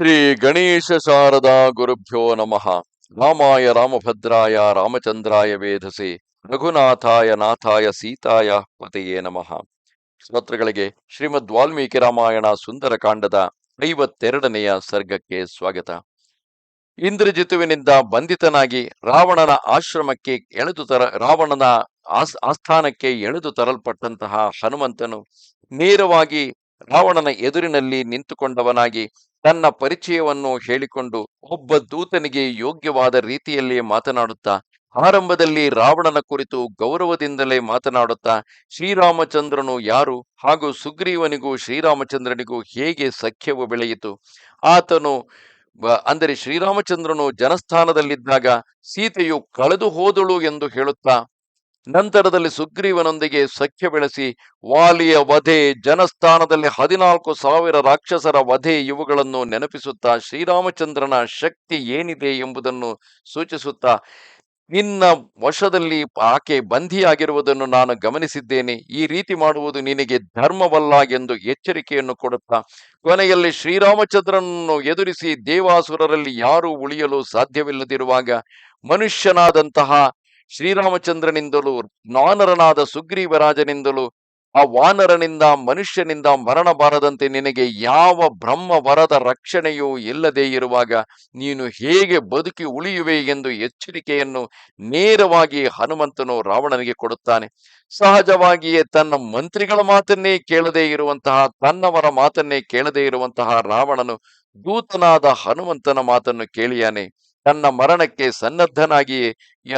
ಶ್ರೀ ಗಣೇಶ ಶಾರದಾ ಗುರುಭ್ಯೋ ನಮಃ. ರಾಮಾಯ ರಾಮಭದ್ರಾಯ ರಾಮಚಂದ್ರಾಯ ವೇಧಸೆ ರಘುನಾಥಾಯ ನಾಥಾಯ ಸೀತಾಯ ಪತೆಯೇ ನಮಃ. ಶ್ರೋತೃಗಳಿಗೆ ಶ್ರೀಮದ್ ವಾಲ್ಮೀಕಿ ರಾಮಾಯಣ ಸುಂದರಕಾಂಡದ ಐವತ್ತೆರಡನೆಯ ಸರ್ಗಕ್ಕೆ ಸ್ವಾಗತ. ಇಂದ್ರಜಿತುವಿನಿಂದ ಬಂಧಿತನಾಗಿ ರಾವಣನ ಆಶ್ರಮಕ್ಕೆ ಎಳೆದು ತರ, ರಾವಣನ ಆಸ್, ಆಸ್ಥಾನಕ್ಕೆ ಎಳೆದು ತರಲ್ಪಟ್ಟಂತಹ ಹನುಮಂತನು ನೇರವಾಗಿ ರಾವಣನ ಎದುರಿನಲ್ಲಿ ನಿಂತುಕೊಂಡವನಾಗಿ ತನ್ನ ಪರಿಚಯವನ್ನು ಹೇಳಿಕೊಂಡು ಒಬ್ಬ ದೂತನಿಗೆ ಯೋಗ್ಯವಾದ ರೀತಿಯಲ್ಲಿ ಮಾತನಾಡುತ್ತಾ, ಆರಂಭದಲ್ಲಿ ರಾವಣನ ಕುರಿತು ಗೌರವದಿಂದಲೇ ಮಾತನಾಡುತ್ತಾ, ಶ್ರೀರಾಮಚಂದ್ರನು ಯಾರು ಹಾಗೂ ಸುಗ್ರೀವನಿಗೂ ಶ್ರೀರಾಮಚಂದ್ರನಿಗೂ ಹೇಗೆ ಸಖ್ಯವು ಬೆಳೆಯಿತು? ಆತನು ಅಂದರೆ ಶ್ರೀರಾಮಚಂದ್ರನು ಜನಸ್ಥಾನದಲ್ಲಿದ್ದಾಗ ಸೀತೆಯು ಕಳೆದು ಹೋದಳು ಎಂದು ಹೇಳುತ್ತಾ ನಂತರದಲ್ಲಿ ಸುಗ್ರೀವನೊಂದಿಗೆ ಸಖ್ಯ ಬೆಳೆಸಿ ವಾಲಿಯ ವಧೆ, ಜನಸ್ಥಾನದಲ್ಲಿ ಹದಿನಾಲ್ಕು ಸಾವಿರ ರಾಕ್ಷಸರ ವಧೆ ಇವುಗಳನ್ನು ನೆನಪಿಸುತ್ತಾ ಶ್ರೀರಾಮಚಂದ್ರನ ಶಕ್ತಿ ಏನಿದೆ ಎಂಬುದನ್ನು ಸೂಚಿಸುತ್ತಾ, ನಿನ್ನ ವಶದಲ್ಲಿ ಆಕೆ ಬಂಧಿಯಾಗಿರುವುದನ್ನು ನಾನು ಗಮನಿಸಿದ್ದೇನೆ. ಈ ರೀತಿ ಮಾಡುವುದು ನಿನಗೆ ಧರ್ಮವಲ್ಲ ಎಂದು ಎಚ್ಚರಿಕೆಯನ್ನು ಕೊಡುತ್ತಾ, ಕೊನೆಯಲ್ಲಿ ಶ್ರೀರಾಮಚಂದ್ರನನ್ನು ಎದುರಿಸಿ ದೇವಾಸುರರಲ್ಲಿ ಯಾರೂ ಉಳಿಯಲು ಸಾಧ್ಯವಿಲ್ಲದಿರುವಾಗ ಮನುಷ್ಯನಾದಂತಹ ಶ್ರೀರಾಮಚಂದ್ರನಿಂದಲೂ ವಾನರನಾದ ಸುಗ್ರೀವರಾಜನಿಂದಲೂ, ಆ ವಾನರನಿಂದ, ಮನುಷ್ಯನಿಂದ ಮರಣ ಬಾರದಂತೆ ನಿನಗೆ ಯಾವ ಬ್ರಹ್ಮ ವರದ ರಕ್ಷಣೆಯೂ ಇಲ್ಲದೇ ಇರುವಾಗ ನೀನು ಹೇಗೆ ಬದುಕಿ ಉಳಿಯುವೆ ಎಂದು ಎಚ್ಚರಿಕೆಯನ್ನು ನೇರವಾಗಿ ಹನುಮಂತನು ರಾವಣನಿಗೆ ಕೊಡುತ್ತಾನೆ. ಸಹಜವಾಗಿಯೇ ತನ್ನ ಮಂತ್ರಿಗಳ ಮಾತನ್ನೇ ಕೇಳದೇ ಇರುವಂತಹ, ತನ್ನವರ ಮಾತನ್ನೇ ಕೇಳದೇ ಇರುವಂತಹ ರಾವಣನು ದೂತನಾದ ಹನುಮಂತನ ಮಾತನ್ನು ಕೇಳಿಯಾನೆ. ತನ್ನ ಮರಣಕ್ಕೆ ಸನ್ನದ್ಧನಾಗಿಯೇ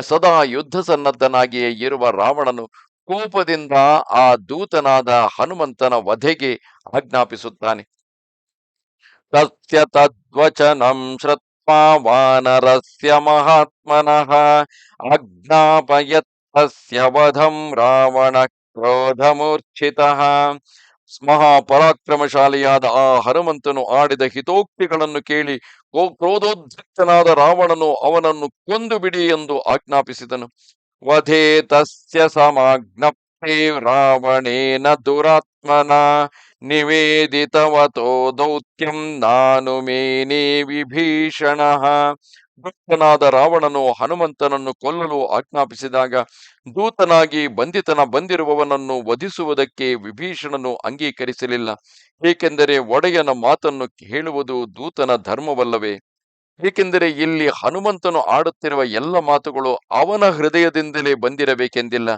ಸದಾ ಯುದ್ಧ ಸನ್ನದ್ಧನಾಗಿಯೇ ಇರುವ ರಾವಣನು ಕೋಪದಿಂದ ಆ ದೂತನಾದ ಹನುಮಂತನ ವಧೆಗೆ ಆಜ್ಞಾಪಿಸುತ್ತಾನೆ. ತಸ್ಯ ತದ್ವಚನಂ ಶ್ರತ್ವಾ ವಾನರಸ್ಯ ಮಹಾತ್ಮನಃ ಆಜ್ಞಾಪಯತ್ತಸ್ಯ ವಧಂ ರಾವಣ ಕ್ರೋಧಮೂರ್ಛಿತಃ. ಮಹಾಪರಾಕ್ರಮಶಾಲಿಯಾದ ಆ ಹನುಮಂತನು ಆಡಿದ ಹಿತೋಕ್ತಿಗಳನ್ನು ಕೇಳಿ ಕ್ರೋಧೋದ್ರಿಕ್ತನಾದ ರಾವಣನು ಅವನನ್ನು ಕೊಂದು ಬಿಡಿ ಎಂದು ಆಜ್ಞಾಪಿಸಿದನು. ವಧೆ ತಸ್ಯ ಸಮಾಜ್ಞಪ್ತೆ ರಾವಣೇನ ದುರಾತ್ಮನ ನಿವೇದಿತವತೋ ದೌತ್ಯಂ ನಾನು ಮೇನೇ ವಿಭೀಷಣ. ದುಷ್ಟನಾದ ರಾವಣನು ಹನುಮಂತನನ್ನು ಕೊಲ್ಲಲು ಆಜ್ಞಾಪಿಸಿದಾಗ ದೂತನಾಗಿ ಬಂಧಿತನ ಬಂದಿರುವವನನ್ನು ವಧಿಸುವುದಕ್ಕೆ ವಿಭೀಷಣನು ಅಂಗೀಕರಿಸಲಿಲ್ಲ. ಏಕೆಂದರೆ ಒಡೆಯನ ಮಾತನ್ನು ಹೇಳುವುದು ದೂತನ ಧರ್ಮವಲ್ಲವೇ? ಏಕೆಂದರೆ ಇಲ್ಲಿ ಹನುಮಂತನು ಆಡುತ್ತಿರುವ ಎಲ್ಲ ಮಾತುಗಳು ಅವನ ಹೃದಯದಿಂದಲೇ ಬಂದಿರಬೇಕೆಂದಿಲ್ಲ.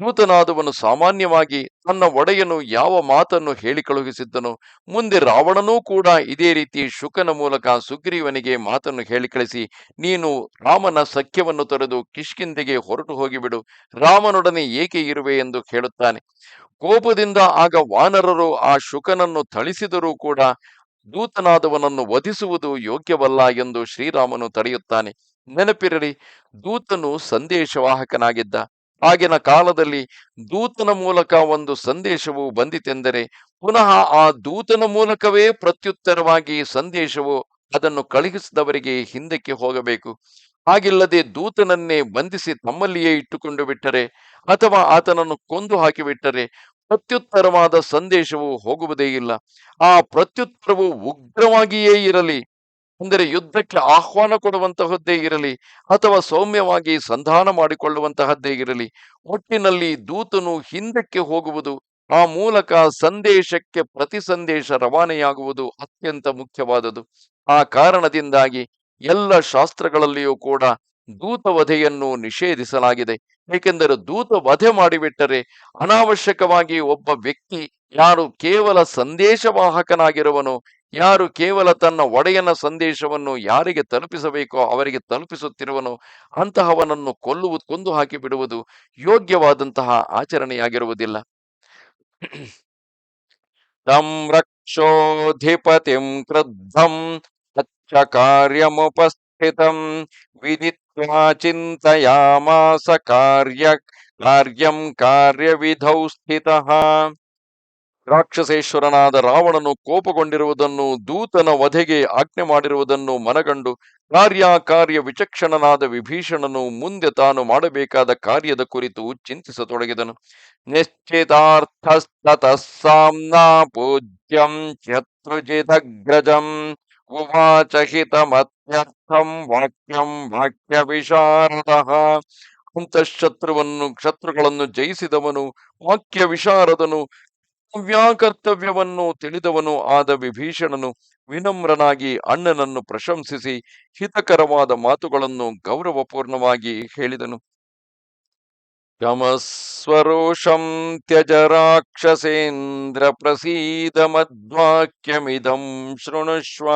ದೂತನಾದವನು ಸಾಮಾನ್ಯವಾಗಿ ತನ್ನ ಒಡೆಯನು ಯಾವ ಮಾತನ್ನು ಹೇಳಿ ಕಳುಹಿಸಿದ್ದನು ಮುಂದೆ ರಾವಣನೂ ಕೂಡ ಇದೇ ರೀತಿ ಶುಕನ ಮೂಲಕ ಸುಗ್ರೀವನಿಗೆ ಮಾತನ್ನು ಹೇಳಿ ಕಳಿಸಿ ನೀನು ರಾಮನ ಸಖ್ಯವನ್ನು ತೊರೆದು ಕಿಷ್ಕಿಂದೆಗೆ ಹೊರಟು ಹೋಗಿಬಿಡು, ರಾಮನೊಡನೆ ಏಕೆ ಇರುವೆ ಎಂದು ಹೇಳುತ್ತಾನೆ ಕೋಪದಿಂದ ಆಗ ವಾನರರು ಆ ಶುಕನನ್ನು ಥಳಿಸಿದರೂ ಕೂಡ ದೂತನಾದವನನ್ನು ವಧಿಸುವುದು ಯೋಗ್ಯವಲ್ಲ ಎಂದು ಶ್ರೀರಾಮನು ತಡೆಯುತ್ತಾನೆ. ನೆನಪಿರಲಿ, ದೂತನು ಸಂದೇಶವಾಹಕನಾಗಿದ್ದ. ಆಗಿನ ಕಾಲದಲ್ಲಿ ದೂತನ ಮೂಲಕ ಒಂದು ಸಂದೇಶವು ಬಂದಿತೆಂದರೆ ಪುನಃ ಆ ದೂತನ ಮೂಲಕವೇ ಪ್ರತ್ಯುತ್ತರವಾಗಿ ಸಂದೇಶವು ಅದನ್ನು ಕಳುಹಿಸಿದವರಿಗೆ ಹಿಂದಕ್ಕೆ ಹೋಗಬೇಕು. ಹಾಗಿಲ್ಲದೆ ದೂತನನ್ನೇ ಬಂಧಿಸಿ ತಮ್ಮಲ್ಲಿಯೇ ಇಟ್ಟುಕೊಂಡು ಬಿಟ್ಟರೆ ಅಥವಾ ಆತನನ್ನು ಕೊಂದು ಹಾಕಿಬಿಟ್ಟರೆ ಪ್ರತ್ಯುತ್ತರವಾದ ಸಂದೇಶವು ಹೋಗುವುದೇ ಇಲ್ಲ. ಆ ಪ್ರತ್ಯುತ್ತರವು ಉಗ್ರವಾಗಿಯೇ ಇರಲಿ ಅಂದರೆ ಯುದ್ಧಕ್ಕೆ ಆಹ್ವಾನ ಕೊಡುವಂತಹದ್ದೇ ಇರಲಿ ಅಥವಾ ಸೌಮ್ಯವಾಗಿ ಸಂಧಾನ ಮಾಡಿಕೊಳ್ಳುವಂತಹದ್ದೇ ಇರಲಿ, ಒಟ್ಟಿನಲ್ಲಿ ದೂತನು ಹಿಂದಕ್ಕೆ ಹೋಗುವುದು, ಆ ಮೂಲಕ ಸಂದೇಶಕ್ಕೆ ಪ್ರತಿ ಸಂದೇಶ ರವಾನೆಯಾಗುವುದು ಅತ್ಯಂತ ಮುಖ್ಯವಾದದು ಆ ಕಾರಣದಿಂದಾಗಿ ಎಲ್ಲ ಶಾಸ್ತ್ರಗಳಲ್ಲಿಯೂ ಕೂಡ ದೂತ ವಧೆಯನ್ನು ನಿಷೇಧಿಸಲಾಗಿದೆ. ಏಕೆಂದರೆ ದೂತ ವಧೆ ಮಾಡಿಬಿಟ್ಟರೆ ಅನಾವಶ್ಯಕವಾಗಿ ಒಬ್ಬ ವ್ಯಕ್ತಿ ಯಾರು ಕೇವಲ ಸಂದೇಶವಾಹಕನಾಗಿರುವನು ಯಾರು ಕೇವಲ ತನ್ನ ಒಡೆಯನ ಸಂದೇಶವನ್ನು ಯಾರಿಗೆ ತಲುಪಿಸಬೇಕೋ ಅವರಿಗೆ ತಲುಪಿಸುತ್ತಿರುವನು ಅಂತಹವನನ್ನು ಕೊಲ್ಲುವುದು ಕೊಂದು ಹಾಕಿ ಬಿಡುವುದು ಯೋಗ್ಯವಾದಂತಹ ಆಚರಣೆಯಾಗಿರುವುದಿಲ್ಲ. ತಂ ರಕ್ಷೋಧಿಪತಿಂ ಕ್ರುದ್ಧಂ ತಚ್ಚ ಕಾರ್ಯಮುಪಸ್ಥಿತಂ ವಿದಿತ್ವಾ ಚಿಂತಯಾಮಾಸ ಕಾರ್ಯ, ಕಾರ್ಯಂ ಕಾರ್ಯವಿಧೌ ಸ್ಥಿತಃ. ರಾಕ್ಷಸೇಶ್ವರನಾದ ರಾವಣನು ಕೋಪಗೊಂಡಿರುವುದನ್ನು, ದೂತನ ವಧೆಗೆ ಆಜ್ಞೆ ಮಾಡಿರುವುದನ್ನು ಮನಗಂಡು ಕಾರ್ಯಕಾರ್ಯ ವಿಚಕ್ಷಣನಾದ ವಿಭೀಷಣನು ಮುಂದೆ ತಾನು ಮಾಡಬೇಕಾದ ಕಾರ್ಯದ ಕುರಿತು ಚಿಂತಿಸತೊಡಗಿದನು. ನಿಶ್ಚಿತಾರ್ಥಸ್ತತಃ ಸಾಮ್ನಾ ಪೂಜ್ಯಂ ಶತ್ರುಜಿತಗ್ರಜಂ ಉವಾಚ ವಾಕ್ಯಂ ವಾಕ್ಯ ವಿಶಾರದ ಅಂತಃಶತ್ರುವನ್ನು ಶತ್ರುಗಳನ್ನು ಜಯಿಸಿದವನು ವಾಕ್ಯ ವಿಶಾರದನು ಕರ್ತವ್ಯವನ್ನು ತಿಳಿದವನು ಆದ ವಿಭೀಷಣನು ವಿನಮ್ರನಾಗಿ ಅಣ್ಣನನ್ನು ಪ್ರಶಂಸಿಸಿ ಹಿತಕರವಾದ ಮಾತುಗಳನ್ನು ಗೌರವಪೂರ್ಣವಾಗಿ ಹೇಳಿದನು. ಯಮಸ್ವರೋಷಂ ತ್ಯಜ ರಾಕ್ಷಸೇಂದ್ರ ಪ್ರಸೀದ ಮದ್ವಾಕ್ಯಮಿದಂ ಶೃಣುಷ್ವ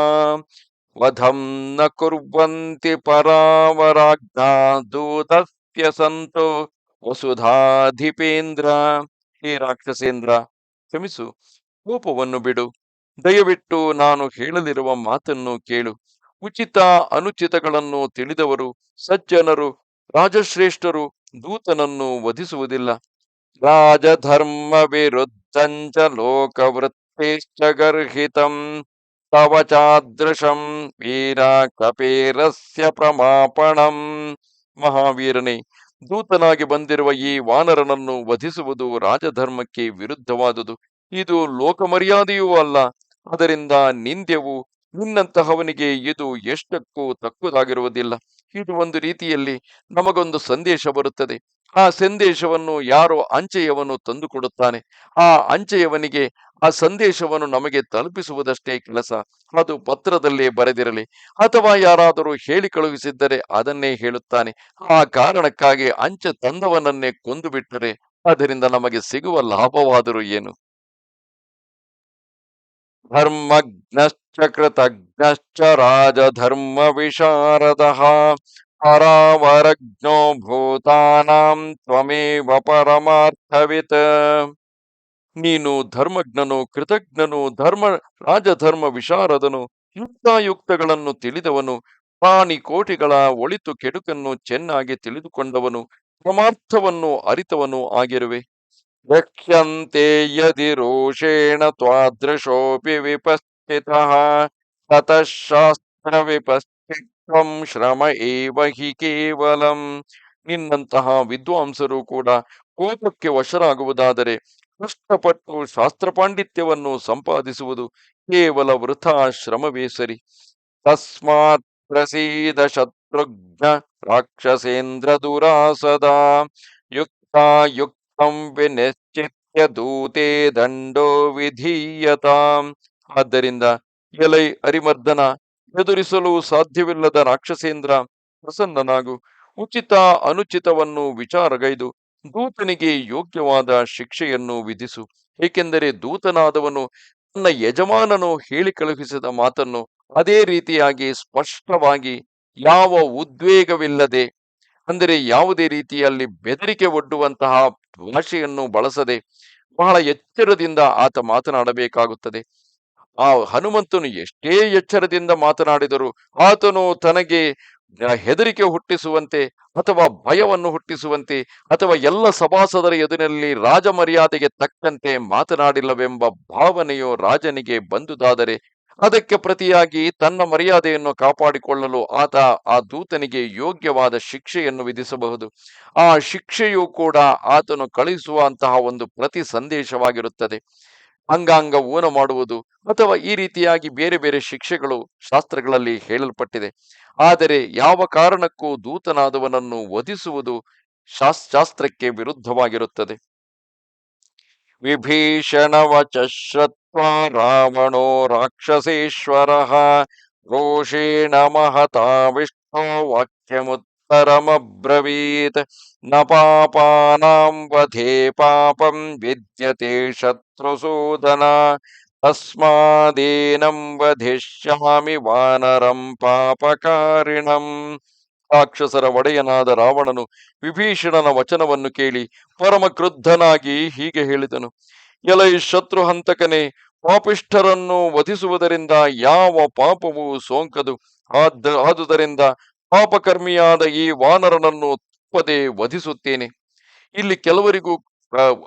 ವಧಂ ನ ಕುರ್ವಂತಿ ಪರಾವರಾಜ್ಞಾ ದೂತಸ್ಯ ಸಂತೋ ವಸುಧಾಧಿಪೇಂದ್ರ ಹೇ ರಾಕ್ಷಸೇಂದ್ರ ಕ್ಷಮಿಸು. ಕೋಪವನ್ನು ಬಿಡು. ದಯವಿಟ್ಟು ನಾನು ಹೇಳಲಿರುವ ಮಾತನ್ನು ಕೇಳು. ಉಚಿತ ಅನುಚಿತಗಳನ್ನು ತಿಳಿದವರು, ಸಜ್ಜನರು, ರಾಜಶ್ರೇಷ್ಠರು ದೂತನನ್ನು ವಧಿಸುವುದಿಲ್ಲ. ರಾಜಧರ್ಮ ವಿರುದ್ಧಂಚ ಲೋಕವೃತ್ತೇಶ್ಚ ಗರ್ಹಿತಂ ತವ ಚಾದೃಶಂ ವೀರ ಕಪೇರಸ್ಯ ಪ್ರಮಾಪಣಂ. ಮಹಾವೀರನೇ ದೂತನಾಗಿ ಬಂದಿರುವ ಈ ವಾನರನನ್ನು ವಧಿಸುವುದು ರಾಜಧರ್ಮಕ್ಕೆ ವಿರುದ್ಧವಾದುದು. ಇದು ಲೋಕಮರ್ಯಾದೆಯೂ ಅಲ್ಲ. ಅದರಿಂದ ನಿಂದ್ಯವು ನಿನ್ನಂತಹವನಿಗೆ ಇದು ಎಷ್ಟಕ್ಕೂ ತಕ್ಕುದಾಗಿರುವುದಿಲ್ಲ. ಇದು ಒಂದು ರೀತಿಯಲ್ಲಿ ನಮಗೊಂದು ಸಂದೇಶ ಬರುತ್ತದೆ. ಆ ಸಂದೇಶವನ್ನು ಯಾರೋ ಅಂಚೆಯವನು ತಂದುಕೊಡುತ್ತಾನೆ. ಆ ಅಂಚೆಯವನಿಗೆ ಆ ಸಂದೇಶವನ್ನು ನಮಗೆ ತಲುಪಿಸುವುದಷ್ಟೇ ಕೆಲಸ. ಅದು ಪತ್ರದಲ್ಲೇ ಬರೆದಿರಲಿ ಅಥವಾ ಯಾರಾದರೂ ಹೇಳಿ ಕಳುಹಿಸಿದ್ದರೆ ಅದನ್ನೇ ಹೇಳುತ್ತಾನೆ. ಆ ಕಾರಣಕ್ಕಾಗಿ ಅಂಚೆ ತಂದವನನ್ನೇ ಕೊಂದು ಬಿಟ್ಟರೆ ಅದರಿಂದ ನಮಗೆ ಸಿಗುವ ಲಾಭವಾದರೂ ಏನು? ಧರ್ಮಜ್ಞಶ್ಚ ಕೃತಜ್ಞಶ್ಚ ರಾಜಧರ್ಮ ವಿಶಾರದ ಪರಾವರಜ್ಞೋ ಭೂತಾನಾಂ ತ್ವಮೇವ ಪರಮಾರ್ಥವಿತ್. ನೀನು ಧರ್ಮಜ್ಞನು, ಕೃತಜ್ಞನು, ಧರ್ಮ, ರಾಜಧರ್ಮ ವಿಶಾರದನು ಯುಕ್ತಾಯುಕ್ತಗಳನ್ನು ತಿಳಿದವನು ಪ್ರಾಣಿ ಕೋಟಿಗಳ ಒಳಿತು ಕೆಡುಕನ್ನು ಚೆನ್ನಾಗಿ ತಿಳಿದುಕೊಂಡವನು ಪರಮಾರ್ಥವನ್ನು ಅರಿತವನು ಆಗಿರುವೆ. ರಕ್ಷ್ಯಂತೆ ಯದಿ ರೋಷೇಣ ತ್ವಾದೃಶೋಪಿ ವಿಪಸ್ಥಿತ ತತಃ ಶಾಸ್ತ್ರ ವಿಪಸ್ಥಿತ್ವಂ ಶ್ರಮ ಏವ ಹಿ ಕೇವಲಂ. ನಿನ್ನಂತಹ ವಿದ್ವಾಂಸರು ಕೂಡ ಕೋಪಕ್ಕೆ ವಶರಾಗುವುದಾದರೆ ಕಷ್ಟಪಟ್ಟು ಶಾಸ್ತ್ರ ಪಾಂಡಿತ್ಯವನ್ನು ಸಂಪಾದಿಸುವುದು ಕೇವಲ ವೃಥಾಶ್ರಮವೇ ಸರಿ. ತಸ್ಮಾತ್ ಪ್ರಸೀದ ಶತ್ರುಘ್ನ ರಾಕ್ಷಸೇಂದ್ರ ದುರಾಸದ ಯುಕ್ತಾಯುಕ್ತಂ ವಿನಿಶ್ಚಿತ್ಯ ದೂತೆ ದಂಡೋ ವಿಧೀಯತಾಂ. ಆದ್ದರಿಂದ ಎಲೈ ಅರಿಮರ್ದನ ಎದುರಿಸಲು ಸಾಧ್ಯವಿಲ್ಲದ ರಾಕ್ಷಸೇಂದ್ರ ಪ್ರಸನ್ನನಾಗು, ಉಚಿತ ಅನುಚಿತವನ್ನು ವಿಚಾರಗೈದು ದೂತನಿಗೆ ಯೋಗ್ಯವಾದ ಶಿಕ್ಷೆಯನ್ನು ವಿಧಿಸು, ಏಕೆಂದರೆ ದೂತನಾದವನು ತನ್ನ ಯಜಮಾನನು ಹೇಳಿ ಕಳುಹಿಸಿದ ಮಾತನ್ನು ಅದೇ ರೀತಿಯಾಗಿ ಸ್ಪಷ್ಟವಾಗಿ ಯಾವ ಉದ್ವೇಗವಿಲ್ಲದೆ, ಅಂದರೆ ಯಾವುದೇ ರೀತಿಯಲ್ಲಿ ಬೆದರಿಕೆ ಒಡ್ಡುವಂತಹ ಭಾಷೆಯನ್ನು ಬಳಸದೆ ಬಹಳ ಎಚ್ಚರದಿಂದ ಆತ ಮಾತನಾಡಬೇಕಾಗುತ್ತದೆ. ಆ ಹನುಮಂತನು ಎಷ್ಟೇ ಎಚ್ಚರದಿಂದ ಮಾತನಾಡಿದರೂ ಆತನು ತನಗೆ ಹೆದರಿಕೆ ಹುಟ್ಟಿಸುವಂತೆ ಅಥವಾ ಭಯವನ್ನು ಹುಟ್ಟಿಸುವಂತೆ ಅಥವಾ ಎಲ್ಲ ಸಭಾಸದರ ಎದುರಿನಲ್ಲಿ ರಾಜ ಮರ್ಯಾದೆಗೆ ತಕ್ಕಂತೆ ಮಾತನಾಡಿಲ್ಲವೆಂಬ ಭಾವನೆಯು ರಾಜನಿಗೆ ಬಂದುದಾದರೆ ಅದಕ್ಕೆ ಪ್ರತಿಯಾಗಿ ತನ್ನ ಮರ್ಯಾದೆಯನ್ನು ಕಾಪಾಡಿಕೊಳ್ಳಲು ಆತ ಆ ದೂತನಿಗೆ ಯೋಗ್ಯವಾದ ಶಿಕ್ಷೆಯನ್ನು ವಿಧಿಸಬಹುದು. ಆ ಶಿಕ್ಷೆಯೂ ಕೂಡ ಆತನು ಕಳುಹಿಸುವಂತಹ ಒಂದು ಪ್ರತಿ ಸಂದೇಶವಾಗಿರುತ್ತದೆ ಅಂಗಾಂಗ ಊನ ಮಾಡುವುದು ಅಥವಾ ಈ ರೀತಿಯಾಗಿ ಬೇರೆ ಬೇರೆ ಶಿಕ್ಷೆಗಳು ಶಾಸ್ತ್ರಗಳಲ್ಲಿ ಹೇಳಲ್ಪಟ್ಟಿದೆ. ಆದರೆ ಯಾವ ಕಾರಣಕ್ಕೂ ದೂತನಾದವನನ್ನು ವಧಿಸುವುದು ಶಾಸ್, ಶಾಸ್ತ್ರಕ್ಕೆ ವಿರುದ್ಧವಾಗಿರುತ್ತದೆ. ವಿಭೀಷಣ ವಚಶ್ರತ್ವ ರಾವಣೋ ರಾಕ್ಷಸೇಶ್ವರ ರೋಷೇಣ ಮಹತಾ ವಿಷ್ಣು ವಾಕ್ಯಮುತ್ತರಮಬ್ರವೀತ್ನ ವಧೇ ಪಾಪಂ ವಿದ್ಯತೆ ಶತ್ರುಸೂದನ ತಸ್ಮಾದೇನಂ ವಧಿಷ್ಯಾಮಿ ವಾನರಂ ಪಾಪಕಾರಿಣಂ ರಾಕ್ಷಸರ ಒಡೆಯನಾದ ರಾವಣನು ವಿಭೀಷಣನ ವಚನವನ್ನು ಕೇಳಿ ಪರಮ ಕ್ರುದ್ಧನಾಗಿ ಹೀಗೆ ಹೇಳಿದನು, ಎಲೈ ಶತ್ರು ಹಂತಕನೇ, ಪಾಪಿಷ್ಠರನ್ನು ವಧಿಸುವುದರಿಂದ ಯಾವ ಪಾಪವೂ ಸೋಂಕದು ಆದ, ಆದುದರಿಂದ ಪಾಪಕರ್ಮಿಯಾದ ಈ ವಾನರನನ್ನು ತಪ್ಪದೆ ವಧಿಸುತ್ತೇನೆ. ಇಲ್ಲಿ ಕೆಲವರಿಗೂ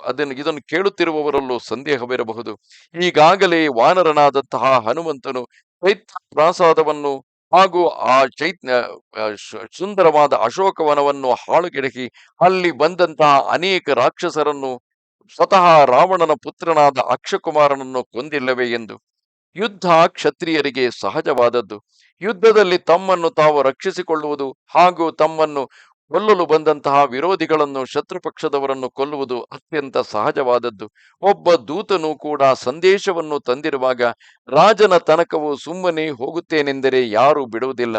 ಅದನ್ನು, ಇದನ್ನು ಕೇಳುತ್ತಿರುವವರಲ್ಲೂ ಸಂದೇಹವಿರಬಹುದು. ಈಗಾಗಲೇ ವಾನರನಾದಂತಹ ಹನುಮಂತನು ಚೈತ್ರ ಪ್ರಾಸಾದವನ್ನು ಹಾಗೂ ಆ ಚೈತ್ಯ ಸುಂದರವಾದ ಅಶೋಕವನವನ್ನು ಹಾಳುಗೆಡಹಿ ಅಲ್ಲಿ ಬಂದಂತಹ ಅನೇಕ ರಾಕ್ಷಸರನ್ನು, ಸ್ವತಃ ರಾವಣನ ಪುತ್ರನಾದ ಅಕ್ಷಕುಮಾರನನ್ನು ಕೊಂದಿಲ್ಲವೇ ಎಂದು. ಯುದ್ಧ ಕ್ಷತ್ರಿಯರಿಗೆ ಸಹಜವಾದದ್ದು. ಯುದ್ಧದಲ್ಲಿ ತಮ್ಮನ್ನು ತಾವು ರಕ್ಷಿಸಿಕೊಳ್ಳುವುದು ಹಾಗೂ ತಮ್ಮನ್ನು ಕೊಲ್ಲಲು ಬಂದಂತಹ ವಿರೋಧಿಗಳನ್ನು ಶತ್ರುಪಕ್ಷದವರನ್ನು ಕೊಲ್ಲುವುದು ಅತ್ಯಂತ ಸಹಜವಾದದ್ದು. ಒಬ್ಬ ದೂತನು ಕೂಡ ಸಂದೇಶವನ್ನು ತಂದಿರುವಾಗ, ರಾಜನ ತನಕವು ಸುಮ್ಮನೆ ಹೋಗುತ್ತೇನೆಂದರೆ ಯಾರೂ ಬಿಡುವುದಿಲ್ಲ.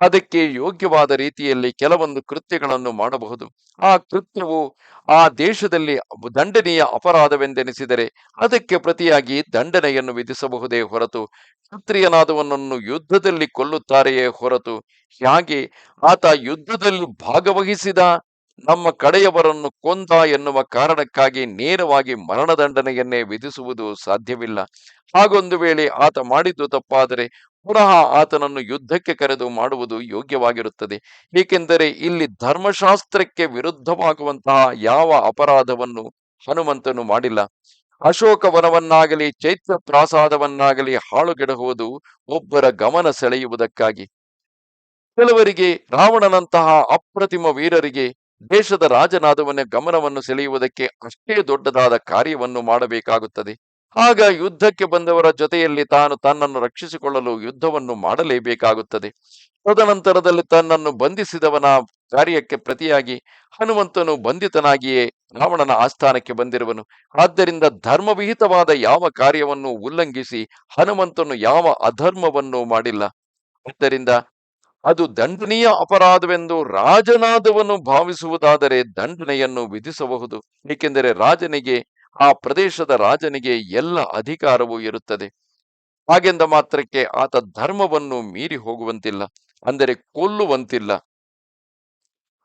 ಅದಕ್ಕೆ ಯೋಗ್ಯವಾದ ರೀತಿಯಲ್ಲಿ ಕೆಲವೊಂದು ಕೃತ್ಯಗಳನ್ನು ಮಾಡಬಹುದು. ಆ ಕೃತ್ಯವು ಆ ದೇಶದಲ್ಲಿ ದಂಡನೀಯ ಅಪರಾಧವೆಂದೆನಿಸಿದರೆ ಅದಕ್ಕೆ ಪ್ರತಿಯಾಗಿ ದಂಡನೆಯನ್ನು ವಿಧಿಸಬಹುದೇ ಹೊರತು ಕ್ಷತ್ರಿಯನಾದವನನ್ನು ಯುದ್ಧದಲ್ಲಿ ಕೊಲ್ಲುತ್ತಾರೆಯೇ ಹೊರತು ಹಾಗೆ ಆತ ಯುದ್ಧದಲ್ಲಿ ಭಾಗವಹಿಸಿದ ನಮ್ಮ ಕಡೆಯವರನ್ನು ಕೊಂದ ಎನ್ನುವ ಕಾರಣಕ್ಕಾಗಿ ನೇರವಾಗಿ ಮರಣದಂಡನೆಯನ್ನೇ ವಿಧಿಸುವುದು ಸಾಧ್ಯವಿಲ್ಲ. ಹಾಗೊಂದು ವೇಳೆ ಆತ ಮಾಡಿದ್ದು ತಪ್ಪಾದರೆ ಪುನಃ ಆತನನ್ನು ಯುದ್ಧಕ್ಕೆ ಕರೆದು ಮಾಡುವುದು ಯೋಗ್ಯವಾಗಿರುತ್ತದೆ. ಏಕೆಂದರೆ ಇಲ್ಲಿ ಧರ್ಮಶಾಸ್ತ್ರಕ್ಕೆ ವಿರುದ್ಧವಾಗುವಂತಹ ಯಾವ ಅಪರಾಧವನ್ನು ಹನುಮಂತನು ಮಾಡಿಲ್ಲ. ಅಶೋಕವನವನ್ನಾಗಲಿ ಚೈತ್ರ ಪ್ರಾಸಾದವನ್ನಾಗಲಿ ಹಾಳುಗೆಡಹುವುದು ಒಬ್ಬರ ಗಮನ ಸೆಳೆಯುವುದಕ್ಕಾಗಿ. ಕೆಲವರಿಗೆ ರಾವಣನಂತಹ ಅಪ್ರತಿಮ ವೀರರಿಗೆ ದೇಶದ ರಾಜನಾದವನ ಗಮನವನ್ನು ಸೆಳೆಯುವುದಕ್ಕೆ ಅಷ್ಟೇ ದೊಡ್ಡದಾದ ಕಾರ್ಯವನ್ನು ಮಾಡಬೇಕಾಗುತ್ತದೆ. ಆಗ ಯುದ್ಧಕ್ಕೆ ಬಂದವರ ಜೊತೆಯಲ್ಲಿ ತಾನು ತನ್ನನ್ನು ರಕ್ಷಿಸಿಕೊಳ್ಳಲು ಯುದ್ಧವನ್ನು ಮಾಡಲೇಬೇಕಾಗುತ್ತದೆ. ತದನಂತರದಲ್ಲಿ ತನ್ನನ್ನು ಬಂಧಿಸಿದವನ ಕಾರ್ಯಕ್ಕೆ ಪ್ರತಿಯಾಗಿ ಹನುಮಂತನು ಬಂಧಿತನಾಗಿಯೇ ರಾವಣನ ಆಸ್ಥಾನಕ್ಕೆ ಬಂದಿರುವನು. ಆದ್ದರಿಂದ ಧರ್ಮವಿಹಿತವಾದ ಯಾವ ಕಾರ್ಯವನ್ನು ಉಲ್ಲಂಘಿಸಿ ಹನುಮಂತನು ಯಾವ ಅಧರ್ಮವನ್ನು ಮಾಡಿಲ್ಲ. ಆದ್ದರಿಂದ ಅದು ದಂಡನೀಯ ಅಪರಾಧವೆಂದು ರಾಜನಾದವನು ಭಾವಿಸುವುದಾದರೆ ದಂಡನೆಯನ್ನು ವಿಧಿಸಬಹುದು. ಏಕೆಂದರೆ ರಾಜನಿಗೆ ಆ ಪ್ರದೇಶದ ರಾಜನಿಗೆ ಎಲ್ಲ ಅಧಿಕಾರವೂ ಇರುತ್ತದೆ. ಹಾಗೆಂದ ಮಾತ್ರಕ್ಕೆ ಆತ ಧರ್ಮವನ್ನು ಮೀರಿ ಹೋಗುವಂತಿಲ್ಲ, ಅಂದರೆ ಕೊಲ್ಲುವಂತಿಲ್ಲ.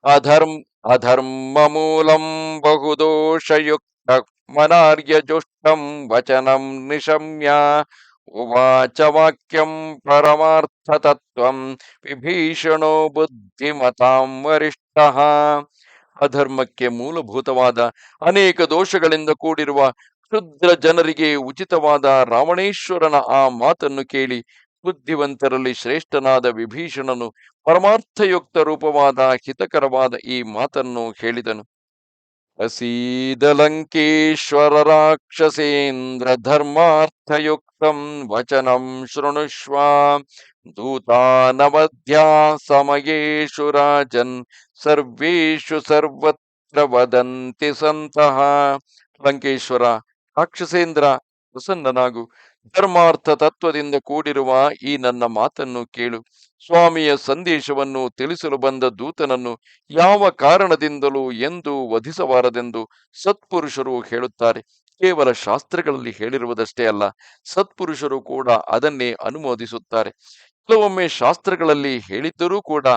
ಅಧರ್ಮ ಅಧರ್ಮ ಮೂಲಂ ಬಹುದೋಷಯುಕ್ತ ಮನಾರ್ಯ ಜುಷ್ಟಂ ವಚನಂ ನಿಶಮ್ಯ ಉವಾಚ ವಾಕ್ಯಂ ಪರಮಾರ್ಥ ತತ್ವಂ ವಿಭೀಷಣೋ ಬುದ್ಧಿಮತಾಂ ವರಿಷ್ಠ. ಅಧರ್ಮಕ್ಕೆ ಮೂಲಭೂತವಾದ ಅನೇಕ ದೋಷಗಳಿಂದ ಕೂಡಿರುವ ಕ್ಷುದ್ರ ಜನರಿಗೆ ಉಚಿತವಾದ ರಾವಣೇಶ್ವರನ ಆ ಮಾತನ್ನು ಕೇಳಿ ಬುದ್ಧಿವಂತರಲ್ಲಿ ಶ್ರೇಷ್ಠನಾದ ವಿಭೀಷಣನು ಪರಮಾರ್ಥಯುಕ್ತ ರೂಪವಾದ ಹಿತಕರವಾದ ಈ ಮಾತನ್ನು ಹೇಳಿದನು. ರಾಕ್ಷಸೇಂದ್ರ ಧರ್ಮಾರ್ಥಯುಕ್ತಂ ವಚನಂ ಶೃಣುಷ್ವ ದೂತಾನವಧ್ಯ ಸಮಯೇಶು ರಾಜನ್ ಸರ್ವೇಷು ಸರ್ವತ್ರ ವದಂತಿ ಸಂತಹ ಲಂಕೇಶ್ವರ ರಾಕ್ಷಸೇಂದ್ರ ಪ್ರಸನ್ನನಾಗು ಧರ್ಮಾರ್ಥ ತತ್ವದಿಂದ ಕೂಡಿರುವ ಈ ನನ್ನ ಮಾತನ್ನು ಕೇಳು. ಸ್ವಾಮಿಯ ಸಂದೇಶವನ್ನು ತಿಳಿಸಲು ಬಂದ ದೂತನನ್ನು ಯಾವ ಕಾರಣದಿಂದಲೂ ಎಂದು ವಧಿಸಬಾರದೆಂದು ಸತ್ಪುರುಷರು ಹೇಳುತ್ತಾರೆ. ಕೇವಲ ಶಾಸ್ತ್ರಗಳಲ್ಲಿ ಹೇಳಿರುವುದಷ್ಟೇ ಅಲ್ಲ, ಸತ್ಪುರುಷರು ಕೂಡ ಅದನ್ನೇ ಅನುಮೋದಿಸುತ್ತಾರೆ. ಕೆಲವೊಮ್ಮೆ ಶಾಸ್ತ್ರಗಳಲ್ಲಿ ಹೇಳಿದ್ದರೂ ಕೂಡ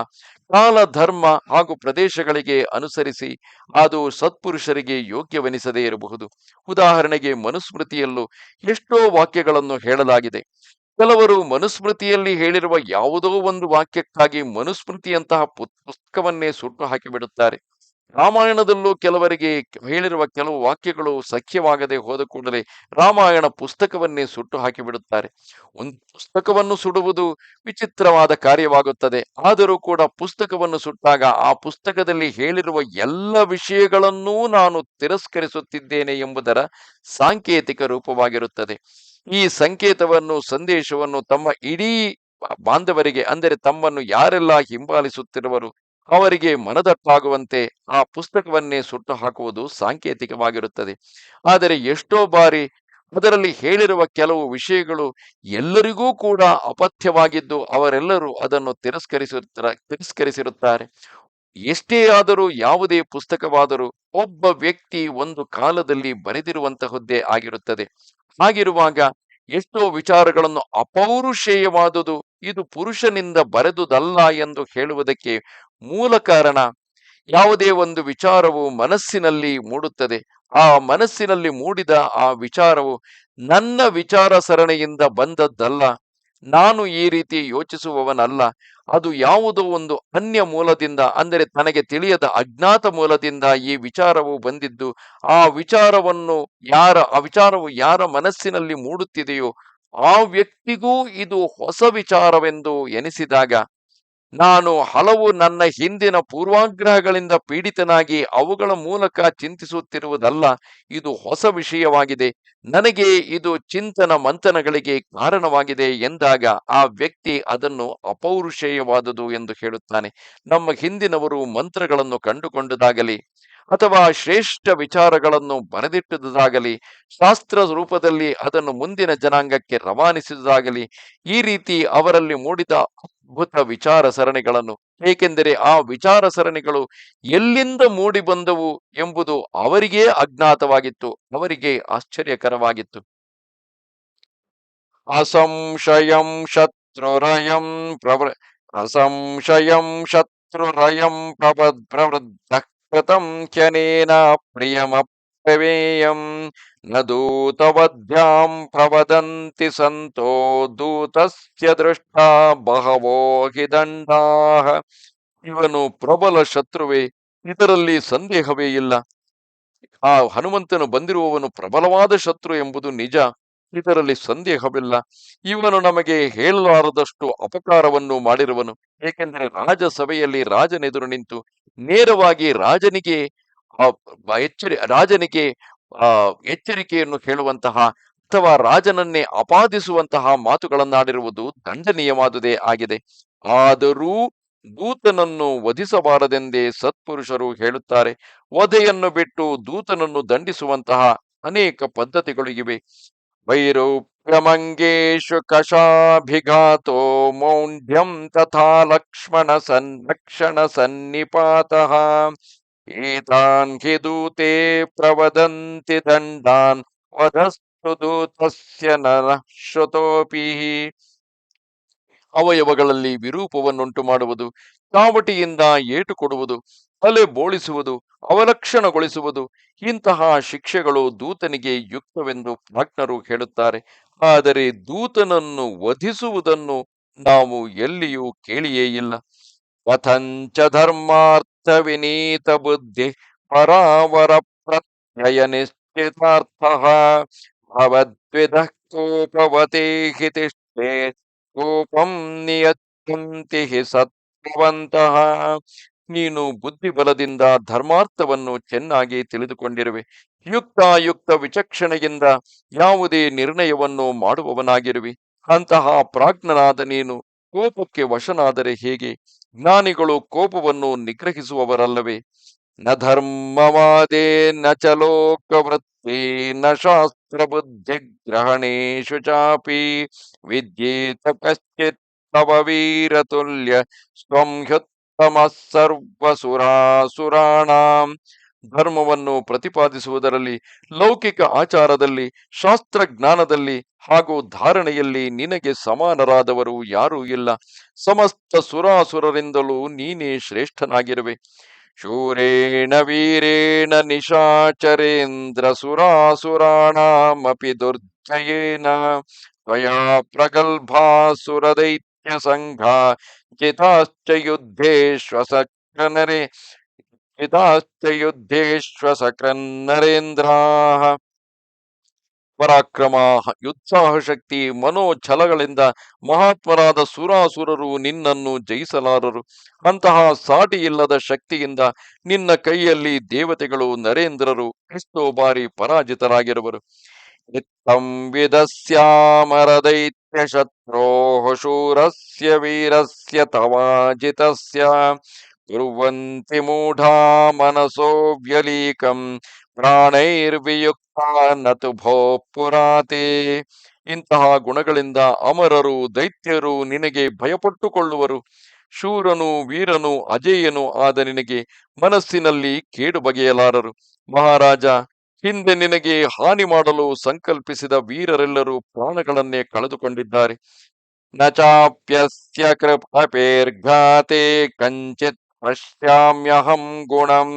ಕಾಲ ಧರ್ಮ ಹಾಗೂ ಪ್ರದೇಶಗಳಿಗೆ ಅನುಸರಿಸಿ ಅದು ಸತ್ಪುರುಷರಿಗೆ ಯೋಗ್ಯವೆನಿಸದೇ ಇರಬಹುದು. ಉದಾಹರಣೆಗೆ ಮನುಸ್ಮೃತಿಯಲ್ಲೂ ಎಷ್ಟೋ ವಾಕ್ಯಗಳನ್ನು ಹೇಳಲಾಗಿದೆ. ಕೆಲವರು ಮನುಸ್ಮೃತಿಯಲ್ಲಿ ಹೇಳಿರುವ ಯಾವುದೋ ಒಂದು ವಾಕ್ಯಕ್ಕಾಗಿ ಮನುಸ್ಮೃತಿಯಂತಹ ಪುಸ್ತಕವನ್ನೇ ಸುಟ್ಟು ಹಾಕಿಬಿಡುತ್ತಾರೆ. ರಾಮಾಯಣದಲ್ಲೂ ಕೆಲವರಿಗೆ ಹೇಳಿರುವ ಕೆಲವು ವಾಕ್ಯಗಳು ಸಖ್ಯವಾಗದೆ ಹೋದ ಕೂಡಲೇ ರಾಮಾಯಣ ಪುಸ್ತಕವನ್ನೇ ಸುಟ್ಟು ಹಾಕಿಬಿಡುತ್ತಾರೆ. ಒಂದು ಪುಸ್ತಕವನ್ನು ಸುಡುವುದು ವಿಚಿತ್ರವಾದ ಕಾರ್ಯವಾಗುತ್ತದೆ. ಆದರೂ ಕೂಡ ಪುಸ್ತಕವನ್ನು ಸುಟ್ಟಾಗ ಆ ಪುಸ್ತಕದಲ್ಲಿ ಹೇಳಿರುವ ಎಲ್ಲ ವಿಷಯಗಳನ್ನೂ ನಾನು ತಿರಸ್ಕರಿಸುತ್ತಿದ್ದೇನೆ ಎಂಬುದರ ಸಾಂಕೇತಿಕ ರೂಪವಾಗಿರುತ್ತದೆ. ಈ ಸಂಕೇತವನ್ನು, ಸಂದೇಶವನ್ನು ತಮ್ಮ ಇಡೀ ಬಾಂಧವರಿಗೆ, ಅಂದರೆ ತಮ್ಮನ್ನು ಯಾರೆಲ್ಲ ಹಿಂಬಾಲಿಸುತ್ತಿರುವರು ಅವರಿಗೆ ಮನದಟ್ಟಾಗುವಂತೆ ಆ ಪುಸ್ತಕವನ್ನೇ ಸುಟ್ಟು ಹಾಕುವುದು ಸಾಂಕೇತಿಕವಾಗಿರುತ್ತದೆ. ಆದರೆ ಎಷ್ಟೋ ಬಾರಿ ಅದರಲ್ಲಿ ಹೇಳಿರುವ ಕೆಲವು ವಿಷಯಗಳು ಎಲ್ಲರಿಗೂ ಕೂಡ ಅಪಥ್ಯವಾಗಿದ್ದು ಅವರೆಲ್ಲರೂ ಅದನ್ನು ತಿರಸ್ಕರಿಸುತ್ತಾರೆ, ತಿರಸ್ಕರಿಸಿರುತ್ತಾರೆ. ಎಷ್ಟೇ ಆದರೂ ಯಾವುದೇ ಪುಸ್ತಕವಾದರೂ ಒಬ್ಬ ವ್ಯಕ್ತಿ ಒಂದು ಕಾಲದಲ್ಲಿ ಬರೆದಿರುವಂತಹದ್ದೇ ಆಗಿರುತ್ತದೆ. ಹಾಗಿರುವಾಗ ಎಷ್ಟೋ ವಿಚಾರಗಳನ್ನು ಅಪೌರುಷೇಯವಾದುದು ಇದು ಪುರುಷನಿಂದ ಬರೆದುದಲ್ಲ ಎಂದು ಹೇಳುವುದಕ್ಕೆ ಮೂಲ ಕಾರಣ ಯಾವುದೇ ಒಂದು ವಿಚಾರವು ಮನಸ್ಸಿನಲ್ಲಿ ಮೂಡುತ್ತದೆ. ಆ ಮನಸ್ಸಿನಲ್ಲಿ ಮೂಡಿದ ಆ ವಿಚಾರವು ನನ್ನ ವಿಚಾರ ಸರಣಿಯಿಂದ ಬಂದದ್ದಲ್ಲ. ನಾನು ಈ ರೀತಿ ಯೋಚಿಸುವವನಲ್ಲ. ಅದು ಯಾವುದೋ ಒಂದು ಅನ್ಯ ಮೂಲದಿಂದ, ಅಂದರೆ ತನಗೆ ತಿಳಿಯದ ಅಜ್ಞಾತ ಮೂಲದಿಂದ ಈ ವಿಚಾರವು ಬಂದಿದ್ದು, ಆ ವಿಚಾರವನ್ನು ಯಾರ, ಆ ವಿಚಾರವು ಯಾರ ಮನಸ್ಸಿನಲ್ಲಿ ಮೂಡುತ್ತಿದೆಯೋ ಆ ವ್ಯಕ್ತಿಗೂ ಇದು ಹೊಸ ವಿಚಾರವೆಂದು ಎನಿಸಿದಾಗ, ನಾನು ಹಲವು ನನ್ನ ಹಿಂದಿನ ಪೂರ್ವಾಗ್ರಹಗಳಿಂದ ಪೀಡಿತನಾಗಿ ಅವುಗಳ ಮೂಲಕ ಚಿಂತಿಸುತ್ತಿರುವುದಲ್ಲ, ಇದು ಹೊಸ ವಿಷಯವಾಗಿದೆ. ನನಗೆ ಇದು ಚಿಂತನ ಮಂಥನಗಳಿಗೆ ಕಾರಣವಾಗಿದೆ ಎಂದಾಗ ಆ ವ್ಯಕ್ತಿ ಅದನ್ನು ಅಪೌರುಷೇಯವಾದುದು ಎಂದು ಹೇಳುತ್ತಾನೆ. ನಮ್ಮ ಹಿಂದಿನವರು ಮಂತ್ರಗಳನ್ನು ಕಂಡುಕೊಂಡದಾಗಲಿ ಅಥವಾ ಶ್ರೇಷ್ಠ ವಿಚಾರಗಳನ್ನು ಬರೆದಿಟ್ಟುದಾಗಲಿ ಶಾಸ್ತ್ರ ರೂಪದಲ್ಲಿ ಅದನ್ನು ಮುಂದಿನ ಜನಾಂಗಕ್ಕೆ ರವಾನಿಸುವುದಾಗಲಿ ಈ ರೀತಿ ಅವರಲ್ಲಿ ಮೂಡಿದ ಅದ್ಭುತ ವಿಚಾರ ಸರಣಿಗಳನ್ನು, ಏಕೆಂದರೆ ಆ ವಿಚಾರ ಸರಣಿಗಳು ಎಲ್ಲಿಂದ ಮೂಡಿ ಬಂದವು ಎಂಬುದು ಅವರಿಗೇ ಅಜ್ಞಾತವಾಗಿತ್ತು, ಅವರಿಗೆ ಆಶ್ಚರ್ಯಕರವಾಗಿತ್ತು. ಅಸಂಶಯಂ ಶತ್ರುರಯಂ ಪ್ರವೃ, ಅಸಂಶಯಂ ಶತ್ರುರಯಂ ಪ್ರವದ್, ಪ್ರವೃದ್ಧ ಖ್ಯನೇನ ಪ್ರಿಯಮಪ್ರವೇಯಂ ನ ದೂತವದ್ಭ್ಯಾಂ ಪ್ರವದಂತಿ ಸಂತೋ ದೂತಸ್ಯ ದೃಷ್ಟ ಬಹವೋ ಹಿ ಇವನು ಪ್ರಬಲ ಶತ್ರುವೇ ಇದರಲ್ಲಿ ಸಂದೇಹವೇ ಇಲ್ಲ ಆ ಹನುಮಂತನು ಬಂದಿರುವವನು ಪ್ರಬಲವಾದ ಶತ್ರು ಎಂಬುದು ನಿಜ ಇದರಲ್ಲಿ ಸಂದೇಹವಿಲ್ಲ. ಇವನು ನಮಗೆ ಹೇಳಲಾರದಷ್ಟು ಅಪಕಾರವನ್ನು ಮಾಡಿರುವನು. ಏಕೆಂದರೆ ರಾಜಸಭೆಯಲ್ಲಿ ರಾಜನೆದುರು ನಿಂತು ನೇರವಾಗಿ ರಾಜನಿಗೆ ಎಚ್ಚರಿ, ರಾಜನಿಗೆ, ಆ, ಎಚ್ಚರಿಕೆಯನ್ನು ಹೇಳುವಂತಹ ಅಥವಾ ರಾಜನನ್ನೇ ಅಪಾದಿಸುವಂತಹ ಮಾತುಗಳನ್ನಾಡಿರುವುದು ದಂಡನೀಯವಾದುದೇ ಆಗಿದೆ. ಆದರೂ ದೂತನನ್ನು ವಧಿಸಬಾರದೆಂದೇ ಸತ್ಪುರುಷರು ಹೇಳುತ್ತಾರೆ. ವಧೆಯನ್ನು ಬಿಟ್ಟು ದೂತನನ್ನು ದಂಡಿಸುವಂತಹ ಅನೇಕ ಪದ್ಧತಿಗಳು ಇವೆ. ವೈರೂಪ್ಯಮಂಗೇಶು ಕಷಾಭಿಘಾತೋ ಮೌಢ್ಯಂ ತಥಾ ಲಕ್ಷ್ಮಣ ಸನ್ರಕ್ಷಣ ಸನ್ನಿಪಾತಃ. ಏತಾನ್ ಹಿ ದೂತೆ ಪ್ರವದಂತಿ ದಂಡಾನ್ ವಧಸ್ತು ದೂತಸ್ಯ ನರ ಶ್ರುತೋಪಿ. ಅವಯವಗಳಲ್ಲಿ ವಿರೂಪವನ್ನುಂಟು ಮಾಡುವುದು ಚಾವಟಿಯಿಂದ ಏಟು ಕೊಡುವುದು, ತಲೆ ಬೋಳಿಸುವುದು, ಅವಲಕ್ಷಣಗೊಳಿಸುವುದು, ಇಂತಹ ಶಿಕ್ಷೆಗಳು ದೂತನಿಗೆ ಯುಕ್ತವೆಂದು ಪ್ರಾಜ್ಞರು ಹೇಳುತ್ತಾರೆ. ಆದರೆ ದೂತನನ್ನು ವಧಿಸುವುದನ್ನು ನಾವು ಎಲ್ಲಿಯೂ ಕೇಳಿಯೇ ಇಲ್ಲ. ಪಥಂಚ ಧರ್ಮಾರ್ಥ ವಿನೀತ ಬುದ್ಧಿ ಪರಾವರ ಪ್ರತ್ಯಯ ನಿಶ್ಚಿತಾರ್ಥ ಭವದ್ವಿಧ ಕೋಪವತೆ ಹಿ ತಿಷ್ಠೆ ಕೋಪಂ ಹಿ ಸತ್ವಂತಹ ನೀನು ಬುದ್ಧಿಬಲದಿಂದ ಧರ್ಮಾರ್ಥವನ್ನು ಚೆನ್ನಾಗಿ ತಿಳಿದುಕೊಂಡಿರುವೆ. ಯುಕ್ತಾಯುಕ್ತ ವಿಚಕ್ಷಣೆಯಿಂದ ಯಾವುದೇ ನಿರ್ಣಯವನ್ನು ಮಾಡುವವನಾಗಿರುವಿ. ಅಂತಹ ಪ್ರಾಜ್ಞನಾದ ನೀನು ಕೋಪಕ್ಕೆ ವಶನಾದರೆ ಹೇಗೆ? ಜ್ಞಾನಿಗಳು ಕೋಪವನ್ನು ನಿಗ್ರಹಿಸುವವರಲ್ಲವೇ? ನ ಧರ್ಮವಾದೇ, ನ ಚ ಲೋಕವೃತ್ತಿ, ನ ಶಾಸ್ತ್ರ ಬುದ್ಧಿ ಗ್ರಹಣೇಶು ಚಾಪಿ, ವಿದ್ಯೇತ ಕಶ್ಚಿತ್ ವೀರತುಲ್ಯ ಸ್ವಂ ಹ್ಯುತ್ತಮ ಧರ್ಮವನ್ನು ಪ್ರತಿಪಾದಿಸುವುದರಲ್ಲಿ ಲೌಕಿಕ ಆಚಾರದಲ್ಲಿ, ಶಾಸ್ತ್ರಜ್ಞಾನದಲ್ಲಿ ಹಾಗೂ ಧಾರಣೆಯಲ್ಲಿ ನಿನಗೆ ಸಮಾನರಾದವರು ಯಾರೂ ಇಲ್ಲ. ಸಮಸ್ತ ಸುರಾಸುರರಿಂದಲೂ ನೀನೇ ಶ್ರೇಷ್ಠನಾಗಿರುವೆ. ಶೂರೇಣ ವೀರೇಣ ನಿಶಾಚರೇಂದ್ರ ಸುರಾಸುರಾಣಾಮಪಿ ದುರ್ಜಯೇನ ತ್ವಯಾ ಪ್ರಗಲ್ಭಾಸುರದೈತ್ಯ ಸಂಘ ಜಿತಾಶ್ಚ ಯುದ್ಧೇಶ್ವಸಕ್ರನರೆ ಜಿತಾಶ್ಚ ಯುದ್ಧೇಶ್ವಸಕ್ರನ್ನರೇಂದ್ರಾಃ ಪರಾಕ್ರಮ ಹ- ಉತ್ಸಾಹ ಶಕ್ತಿ, ಮನೋಛಲಗಳಿಂದ ಮಹಾತ್ಮರಾದ ಸುರಾಸುರರು ನಿನ್ನನ್ನು ಜಯಿಸಲಾರರು. ಅಂತಹ ಸಾಟಿ ಇಲ್ಲದ ಶಕ್ತಿಯಿಂದ ನಿನ್ನ ಕೈಯಲ್ಲಿ ದೇವತೆಗಳು ನರೇಂದ್ರರು ಎಷ್ಟೋ ಬಾರಿ ಪರಾಜಿತರಾಗಿರುವರು. ಇತ್ತಂ ವಿದಸ್ಯಾಮರದೈತ್ಯ ಶತ್ರೋ ಶೂರಸ್ಯ ವೀರಸ್ಯ ತವಾಜಿತ ಕುರ್ವಂತಿ ಮೂಢಾ ಮನಸೋ ವ್ಯಲೀಕಂ ಪ್ರಾಣೈರ್ವಿಯುಕ್ತ ನತು ಭೋ ಪುರಾತಿ ಇಂತಹ ಗುಣಗಳಿಂದ ಅಮರರು, ದೈತ್ಯರು ನಿನಗೆ ಭಯಪಟ್ಟುಕೊಳ್ಳುವರು. ಶೂರನು, ವೀರನು, ಅಜೇಯನು ಆದ ನಿನಗೆ ಮನಸ್ಸಿನಲ್ಲಿ ಕೇಡು ಬಗೆಯಲಾರರು. ಮಹಾರಾಜ ಹಿಂದೆ ನಿನಗೆ ಹಾನಿ ಮಾಡಲು ಸಂಕಲ್ಪಿಸಿದ ವೀರರೆಲ್ಲರೂ ಪ್ರಾಣಗಳನ್ನೇ ಕಳೆದುಕೊಂಡಿದ್ದಾರೆ. ನ ಚಾಪ್ಯಸ್ಯ ಕೃಪೇರ್ಘಾತೆ ಕಂಚಿತ್ ಪಶ್ಯಾಮ್ಯಹಂ ಗುಣಂ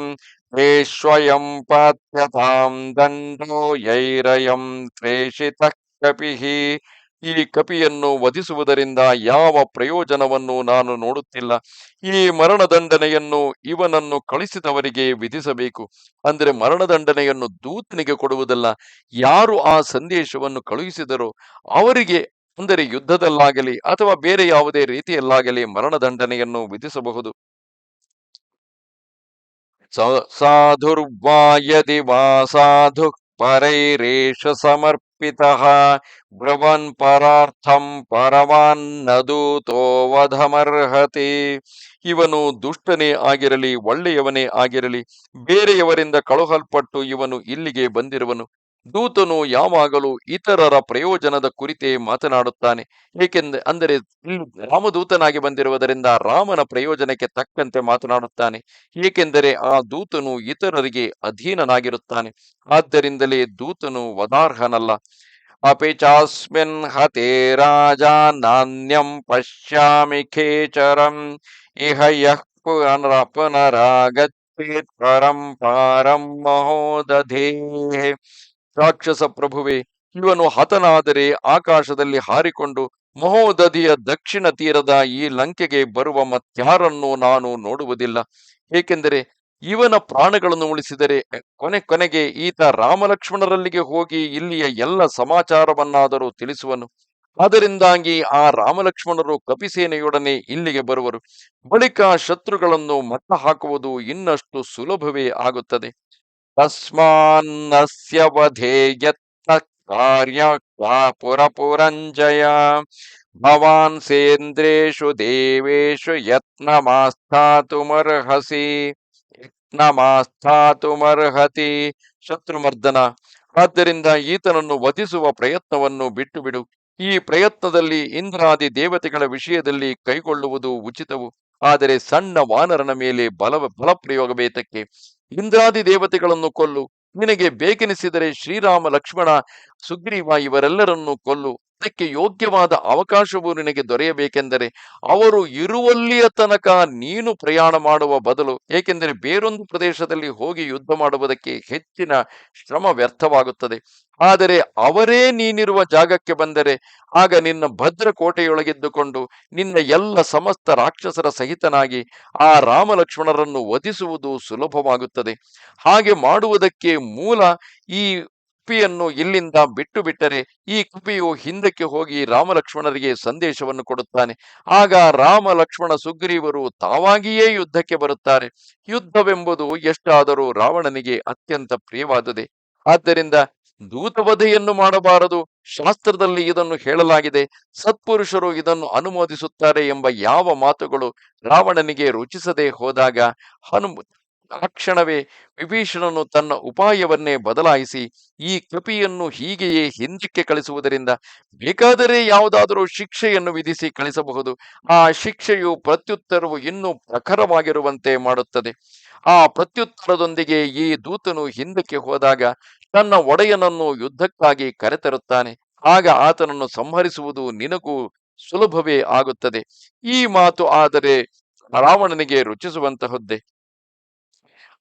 ಸ್ವಯಂ ಪಾತ್ಯತಾಂ ದಂಡೋ ಯೈರಯಂ ಪ್ರೇಷಿತ ಕಪಿಃ ಈ ಕಪಿಯನ್ನು ವಧಿಸುವುದರಿಂದ ಯಾವ ಪ್ರಯೋಜನವನ್ನು ನಾನು ನೋಡುತ್ತಿಲ್ಲ. ಈ ಮರಣದಂಡನೆಯನ್ನು ಇವನನ್ನು ಕಳಿಸಿದವರಿಗೆ ವಿಧಿಸಬೇಕು. ಅಂದರೆ ಮರಣದಂಡನೆಯನ್ನು ದೂತನಿಗೆ ಕೊಡುವುದಲ್ಲ, ಯಾರು ಆ ಸಂದೇಶವನ್ನು ಕಳುಹಿಸಿದರೋ ಅವರಿಗೆ, ಅಂದರೆ ಯುದ್ಧದಲ್ಲಾಗಲಿ ಅಥವಾ ಬೇರೆ ಯಾವುದೇ ರೀತಿಯಲ್ಲಾಗಲಿ ಮರಣದಂಡನೆಯನ್ನು ವಿಧಿಸಬಹುದು. ಸಾಧುರ್ವಾಯದಿ ಸಾಧುರ್ವಾ ಯದಿ ವಾ ಸಾಧು ಪರೈರೇಷ ಸಮರ್ಪಿತಃ ಬ್ರವನ್ ಪರಾರ್ಥಂ ಪರವಾನ್ ನದೂತೋ ವಧಮರ್ಹತಿ ಇವನು ದುಷ್ಟನೇ ಆಗಿರಲಿ, ಒಳ್ಳೆಯವನೇ ಆಗಿರಲಿ, ಬೇರೆಯವರಿಂದ ಕಳುಹಲ್ಪಟ್ಟು ಇವನು ಇಲ್ಲಿಗೆ ಬಂದಿರುವನು. ದೂತನು ಯಾವಾಗಲೂ ಇತರರ ಪ್ರಯೋಜನದ ಕುರಿತೇ ಮಾತನಾಡುತ್ತಾನೆ. ಏಕೆಂದರೆ ಅಂದರೆ ರಾಮದೂತನಾಗಿ ಬಂದಿರುವುದರಿಂದ ರಾಮನ ಪ್ರಯೋಜನಕ್ಕೆ ತಕ್ಕಂತೆ ಮಾತನಾಡುತ್ತಾನೆ. ಏಕೆಂದರೆ ಆ ದೂತನು ಇತರರಿಗೆ ಅಧೀನನಾಗಿರುತ್ತಾನೆ. ಆದ್ದರಿಂದಲೇ ದೂತನು ವದಾರ್ಹನಲ್ಲ. ಅಪಿ ಚಾಸ್ಮಿನ್ ಹತೆ ರಾಜ ನಾಣ್ಯಂ ಪಶ್ಯಾಮಿ ಖೇಚರಂ ಇಹ ಯಃ ಪುನರ ಪುನರಾಗಚ್ಚೇತ್ ಪರಂ ಪಾರಂ ಮಹೋದಧೇ ರಾಕ್ಷಸ ಪ್ರಭುವೆ, ಇವನು ಹತನಾದರೆ ಆಕಾಶದಲ್ಲಿ ಹಾರಿಕೊಂಡು ಮಹೋದಧಿಯ ದಕ್ಷಿಣ ತೀರದ ಈ ಲಂಕೆಗೆ ಬರುವ ಮತ್ಯಾರನ್ನು ನಾನು ನೋಡುವುದಿಲ್ಲ. ಏಕೆಂದರೆ ಇವನ ಪ್ರಾಣಗಳನ್ನು ಉಳಿಸಿದರೆ ಕೊನೆ ಕೊನೆಗೆ ಈತ ರಾಮಲಕ್ಷ್ಮಣರಲ್ಲಿಗೆ ಹೋಗಿ ಇಲ್ಲಿಯ ಎಲ್ಲ ಸಮಾಚಾರವನ್ನಾದರೂ ತಿಳಿಸುವನು. ಅದರಿಂದಾಗಿ ಆ ರಾಮಲಕ್ಷ್ಮಣರು ಕಪಿಸೇನೆಯೊಡನೆ ಇಲ್ಲಿಗೆ ಬರುವರು. ಬಳಿಕ ಶತ್ರುಗಳನ್ನು ಮಟ್ಟ ಹಾಕುವುದು ಇನ್ನಷ್ಟು ಸುಲಭವೇ ಆಗುತ್ತದೆ. ತಸ್ಮಾನ್ನಸ್ಯ ವಧೇಯತ್ತ ಕಾರ್ಯ ಪುರಪುರಂಜಯ ಭವಾನ್ ಸೇಂದ್ರೇಷು ದೇವೇಶು ಯತ್ನಮಾಸ್ಥಾತುಮರ್ಹಸಿ ಯತ್ನಮಾಸ್ಥಾತುಮರ್ಹತಿ ಶತ್ರುಮರ್ದನ ಆದ್ದರಿಂದ ಈತನನ್ನು ವಧಿಸುವ ಪ್ರಯತ್ನವನ್ನು ಬಿಟ್ಟು ಬಿಡು ಈ ಪ್ರಯತ್ನದಲ್ಲಿ ಇಂದ್ರಾದಿ ದೇವತೆಗಳ ವಿಷಯದಲ್ಲಿ ಕೈಗೊಳ್ಳುವುದು ಉಚಿತವು. ಆದರೆ ಸಣ್ಣ ವಾನರನ ಮೇಲೆ ಬಲ ಬಲಪ್ರಯೋಗಬೇತಕ್ಕೆ ಇಂದ್ರಾದಿ ದೇವತೆಗಳನ್ನು ಕೊಲ್ಲು. ನಿನಗೆ ಬೇಕೆನಿಸಿದರೆ ಶ್ರೀರಾಮ ಲಕ್ಷ್ಮಣ ಸುಗ್ರೀವ ಇವರೆಲ್ಲರನ್ನು ಕೊಲ್ಲು. ಅದಕ್ಕೆ ಯೋಗ್ಯವಾದ ಅವಕಾಶವು ನಿನಗೆ ದೊರೆಯಬೇಕೆಂದರೆ ಅವರು ಇರುವಲ್ಲಿಯ ತನಕ ನೀನು ಪ್ರಯಾಣ ಮಾಡುವ ಬದಲು, ಏಕೆಂದರೆ ಬೇರೊಂದು ಪ್ರದೇಶದಲ್ಲಿ ಹೋಗಿ ಯುದ್ಧ ಮಾಡುವುದಕ್ಕೆ ಹೆಚ್ಚಿನ ಶ್ರಮ ವ್ಯರ್ಥವಾಗುತ್ತದೆ. ಆದರೆ ಅವರೇ ನೀನಿರುವ ಜಾಗಕ್ಕೆ ಬಂದರೆ, ಆಗ ನಿನ್ನ ಭದ್ರ ಕೋಟೆಯೊಳಗಿದ್ದುಕೊಂಡು ನಿನ್ನ ಎಲ್ಲ ಸಮಸ್ತ ರಾಕ್ಷಸರ ಸಹಿತನಾಗಿ ಆ ರಾಮಲಕ್ಷ್ಮಣರನ್ನು ವಧಿಸುವುದು ಸುಲಭವಾಗುತ್ತದೆ. ಹಾಗೆ ಮಾಡುವುದಕ್ಕೆ ಮೂಲ ಈ ಕಪಿಯನ್ನು ಇಲ್ಲಿಂದ ಬಿಟ್ಟು ಬಿಟ್ಟರೆ ಈ ಕಪಿಯು ಹಿಂದಕ್ಕೆ ಹೋಗಿ ರಾಮಲಕ್ಷ್ಮಣರಿಗೆ ಸಂದೇಶವನ್ನು ಕೊಡುತ್ತಾನೆ. ಆಗ ರಾಮ ಲಕ್ಷ್ಮಣ ಸುಗ್ರೀವರು ತಾವಾಗಿಯೇ ಯುದ್ಧಕ್ಕೆ ಬರುತ್ತಾರೆ. ಯುದ್ಧವೆಂಬುದು ಎಷ್ಟಾದರೂ ರಾವಣನಿಗೆ ಅತ್ಯಂತ ಪ್ರಿಯವಾದುದೇ. ಆದ್ದರಿಂದ ದೂತವಧೆಯನ್ನು ಮಾಡಬಾರದು. ಶಾಸ್ತ್ರದಲ್ಲಿ ಇದನ್ನು ಹೇಳಲಾಗಿದೆ. ಸತ್ಪುರುಷರು ಇದನ್ನು ಅನುಮೋದಿಸುತ್ತಾರೆ ಎಂಬ ಯಾವ ಮಾತುಗಳು ರಾವಣನಿಗೆ ರುಚಿಸದೆ ಹೋದಾಗ ಹನು ಆ ಕ್ಷಣವೇ ವಿಭೀಷಣನು ತನ್ನ ಉಪಾಯವನ್ನೇ ಬದಲಾಯಿಸಿ ಈ ಕಪಿಯನ್ನು ಹೀಗೆಯೇ ಹಿಂದಕ್ಕೆ ಕಳಿಸುವುದರಿಂದ ಬೇಕಾದರೆ ಯಾವುದಾದರೂ ಶಿಕ್ಷೆಯನ್ನು ವಿಧಿಸಿ ಕಳಿಸಬಹುದು. ಆ ಶಿಕ್ಷೆಯು ಪ್ರತ್ಯುತ್ತರವು ಇನ್ನೂ ಪ್ರಖರವಾಗಿರುವಂತೆ ಮಾಡುತ್ತದೆ. ಆ ಪ್ರತ್ಯುತ್ತರದೊಂದಿಗೆ ಈ ದೂತನು ಹಿಂದಕ್ಕೆ ಹೋದಾಗ ತನ್ನ ಒಡೆಯನನ್ನು ಯುದ್ಧಕ್ಕಾಗಿ ಕರೆತರುತ್ತಾನೆ. ಆಗ ಆತನನ್ನು ಸಂಹರಿಸುವುದು ನಿನಗೂ ಸುಲಭವೇ ಆಗುತ್ತದೆ. ಈ ಮಾತು ಆದರೆ ರಾವಣನಿಗೆ ರುಚಿಸುವಂತಹದ್ದೇ.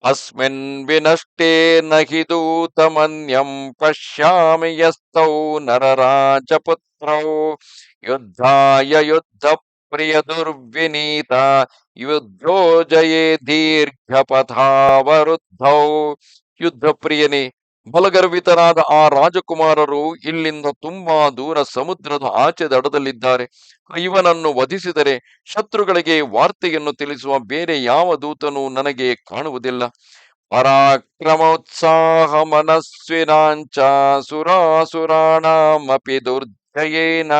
ಅಸ್ಮಿನ್ ವಿನಷ್ಟೇ ನಹಿ ದೂತಮನ್ಯಂ ಪಶ್ಯಾಮಿ ಯಸ್ತೌ ನರರಾಜಪುತ್ರೌ ಯುದ್ಧಾಯ ಯುದ್ಧ ಪ್ರಿಯ ದುರ್ವಿನೀತ ಯುದ್ಧೋ ಜಯೇ ಬಲಗರ್ವಿತರಾದ ಆ ರಾಜಕುಮಾರರು ಇಲ್ಲಿಂದ ತುಂಬಾ ದೂರ ಸಮುದ್ರದ ಆಚೆ ದಡದಲ್ಲಿದ್ದಾರೆ. ಇವನನ್ನು ವಧಿಸಿದರೆ ಶತ್ರುಗಳಿಗೆ ವಾರ್ತೆಯನ್ನು ತಿಳಿಸುವ ಬೇರೆ ಯಾವ ದೂತನು ನನಗೆ ಕಾಣುವುದಿಲ್ಲ. ಪರಾಕ್ರಮೋತ್ಸಾಹ ಮನಸ್ವಿನಾಂಚ ಸುರಾಸುರಾಣಮಪಿ ದುರ್ಜಯೇನ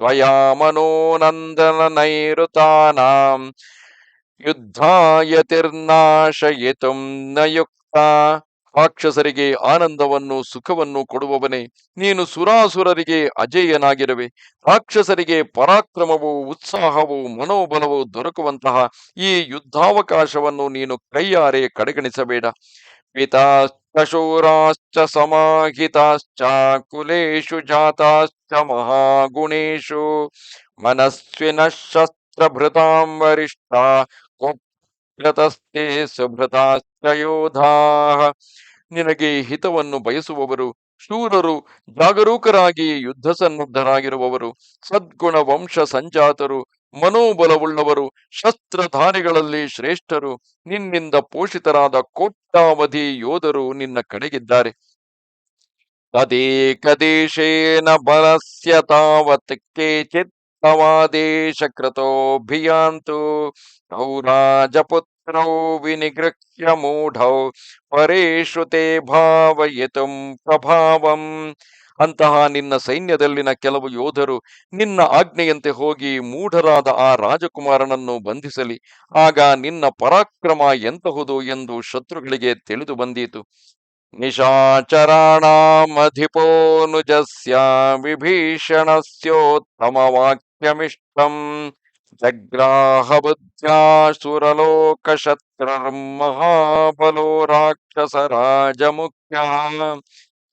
ತ್ವಯಾ ಮನೋನಂದನ ನೈಋತಾನಾಂ ಯುದ್ಧಾಯತಿರ್ನಾಶಯಿತುಂ ನ ರಾಕ್ಷಸರಿಗೆ ಆನಂದವನ್ನು ಸುಖವನ್ನು ಕೊಡುವವನೇ, ನೀನು ಸುರಾಸುರರಿಗೆ ಅಜೇಯನಾಗಿರುವೆ. ರಾಕ್ಷಸರಿಗೆ ಪರಾಕ್ರಮವು, ಉತ್ಸಾಹವು, ಮನೋಬಲವು ದೊರಕುವಂತಹ ಈ ಯುದ್ಧಾವಕಾಶವನ್ನು ನೀನು ಕೈಯಾರೆ ಕಡೆಗಣಿಸಬೇಡ. ಪಿತಾಶ್ಚೂರಾಶ್ಚ ಸಮಾಹಿತಾಶ್ಚ, ಕುಲೇಶು ಜಾತಾಶ್ಚ ಮಹಾಗುಣೇಶು, ಮನಸ್ವಿನ ಶಸ್ತ್ರಭೃತಾಂ ವರಿಷ್ಠ ಕೊಪ್ರತಸ್ತೆ ಸುಭೃತಾಶ್ರಯೋಧಾಹ ನಿನಗೆ ಹಿತವನ್ನು ಬಯಸುವವರು, ಶೂರರು, ಜಾಗರೂಕರಾಗಿ ಯುದ್ಧ ಸನ್ನದ್ಧರಾಗಿರುವವರು ಸದ್ಗುಣ ವಂಶ ಸಂಜಾತರು, ಮನೋಬಲವುಳ್ಳವರು, ಶಸ್ತ್ರಧಾರಿಗಳಲ್ಲಿ ಶ್ರೇಷ್ಠರು, ನಿನ್ನಿಂದ ಪೋಷಿತರಾದ ಕೋಟ್ಟಾವಧಿ ಯೋಧರು ನಿನ್ನ ಕಡೆಗಿದ್ದಾರೆ. ತದೇಕದೇಶೇನ ಬಲಸ್ಯ ತಾವತ್ ಕೇಚಿತ್ ತವಾದೇಶಕೃತೋಭಿಯಾಂತು ತೌ ರಾಜಪುತ್ರೌ ವಿನಿಗೃಹ್ಯ ಮೂಢೌ ಪರೇಶು ತೇ ಭಾವಯಿತು ಪ್ರಭಾವಂ ಅಂತಹ ನಿನ್ನ ಸೈನ್ಯದಲ್ಲಿನ ಕೆಲವು ಯೋಧರು ನಿನ್ನ ಆಜ್ಞೆಯಂತೆ ಹೋಗಿ ಮೂಢರಾದ ಆ ರಾಜಕುಮಾರನನ್ನು ಬಂಧಿಸಲಿ. ಆಗ ನಿನ್ನ ಪರಾಕ್ರಮ ಎಂತಹುದು ಎಂದು ಶತ್ರುಗಳಿಗೆ ತಿಳಿದು ಬಂದೀತು. ನಿಶಾಚರಾಣಾಮಧಿಪೋನುಜಸ್ಯ ವಿಭೀಷಣಸ್ಯೋತ್ತಮ ವಾಕ್ಯಮಿಷ್ಟಂ ಜಗ್ರಾಹ ಬುದ್ಧ್ಯಾಸುರಲೋಕಶತ್ರರ್ಮಹಾಬಲೋ ರಾಕ್ಷಸ ರಾಜಮುಖ್ಯ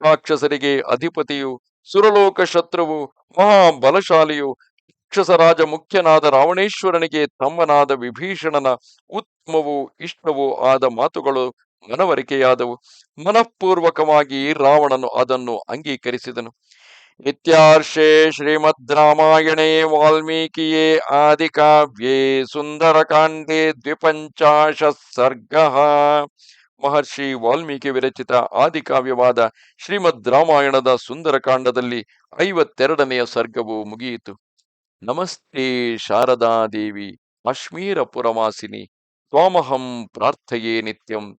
ರಾಕ್ಷಸರಿಗೆ ಅಧಿಪತಿಯು ಸುರಲೋಕ ಶತ್ರುವು ಮಹಾಬಲಶಾಲಿಯು ರಾಕ್ಷಸರಾಜ ಮುಖ್ಯನಾದ ರಾವಣೇಶ್ವರನಿಗೆ ತಮ್ಮನಾದ ವಿಭೀಷಣನ ಉತ್ತಮವೂ ಇಷ್ಟವೂ ಆದ ಮಾತುಗಳು ಮನವರಿಕೆಯಾದವು. ಮನಃಪೂರ್ವಕವಾಗಿ ರಾವಣನು ಅದನ್ನು ಅಂಗೀಕರಿಸಿದನು. ಇತ್ಯಾರ್ಷೆ ಶ್ರೀಮದ್ ರಾಮಾಯಣೇ ವಾಲ್ಮೀಕಿಯೇ ಆದಿಕಾವ್ಯೇ ಸುಂದರಕಾಂಡೇ ದ್ವಿಪಂಚಾಶ ಸರ್ಗ. ಮಹರ್ಷಿ ವಾಲ್ಮೀಕಿ ವಿರಚಿತ ಆದಿಕಾವ್ಯವಾದ ಶ್ರೀಮದ್ ರಾಮಾಯಣದ ಸುಂದರಕಾಂಡದಲ್ಲಿ ಐವತ್ತೆರಡನೆಯ ಸರ್ಗವು ಮುಗಿಯಿತು. ನಮಸ್ತೆ ಶಾರದಾದೇವಿ ದೇವಿ, ಕಾಶ್ಮೀರ ಪುರವಾಸಿನಿ, ತ್ವಾಮಹಂ ಪ್ರಾರ್ಥಯೇ ನಿತ್ಯಂ.